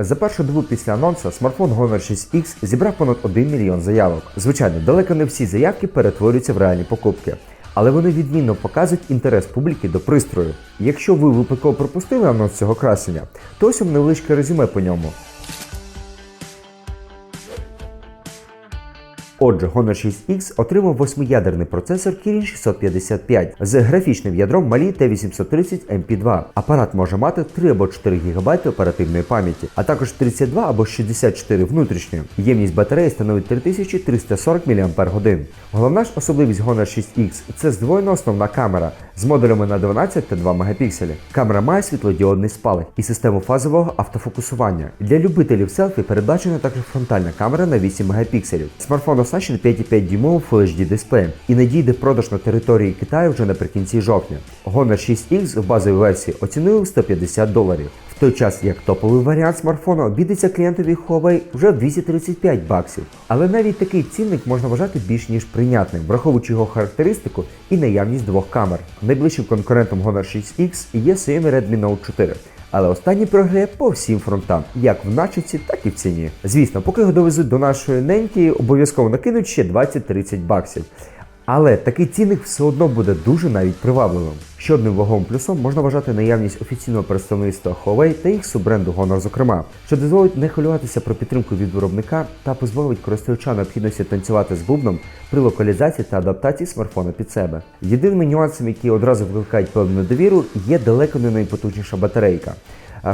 За першу добу після анонсу смартфон Honor 6X зібрав понад 1 мільйон заявок. Звичайно, далеко не всі заявки перетворюються в реальні покупки. Але вони відмінно показують інтерес публіки до пристрою. Якщо ви випадково пропустили анонс цього красення, то ось невеличке резюме по ньому. Отже, Honor 6X отримав восьмиядерний процесор Kirin 655 з графічним ядром Mali T830 MP2. Апарат може мати 3 або 4 ГБ оперативної пам'яті, а також 32 або 64 внутрішньої. Ємність батареї становить 3340 мАч. Головна ж особливість Honor 6X це здвоєна основна камера з модулями на 12 та 2 мегапікселі. Камера має світлодіодний спалах і систему фазового автофокусування. Для любителів селфі передбачена також фронтальна камера на 8 мегапікселів. Смартфон оснащений 5,5 дюймовим Full HD дисплеєм і надійде продаж на території Китаю вже наприкінці жовтня. Honor 6X в базовій версії оцінили в 150 доларів. В той час як топовий варіант смартфону обійдеться клієнтові Huawei вже в 235 баксів. Але навіть такий цінник можна вважати більш ніж прийнятним, враховуючи його характеристику і наявність двох камер. Найближчим конкурентом Honor 6X є Xiaomi Redmi Note 4. Але останній програє по всім фронтам, як в начинці, так і в ціні. Звісно, поки його довезуть до нашої неньки, обов'язково накинуть ще 20-30 баксів. Але такий цінник все одно буде дуже навіть привабливим. Ще одним ваговим плюсом можна вважати наявність офіційного представництва Huawei та їх суббренду Honor, зокрема, що дозволить не хвилюватися про підтримку від виробника та позбавить користувача необхідності танцювати з бубном при локалізації та адаптації смартфона під себе. Єдиними нюансами, які одразу викликають певну довіру, є далеко не найпотужніша батарейка.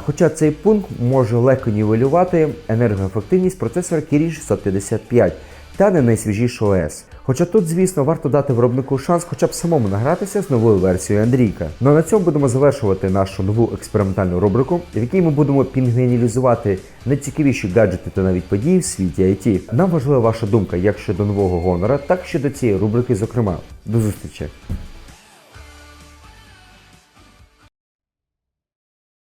Хоча цей пункт може легко нівелювати енергоефективність процесора Kirin 655 та не найсвіжішу ОС. Хоча тут, звісно, варто дати виробнику шанс хоча б самому награтися з новою версією Андрійка. Ну а на цьому будемо завершувати нашу нову експериментальну рубрику, в якій ми будемо пінгеніалізувати найцікавіші гаджети та навіть події в світі IT. Нам важлива ваша думка як щодо нового гонора, так і щодо цієї рубрики, зокрема. До зустрічі!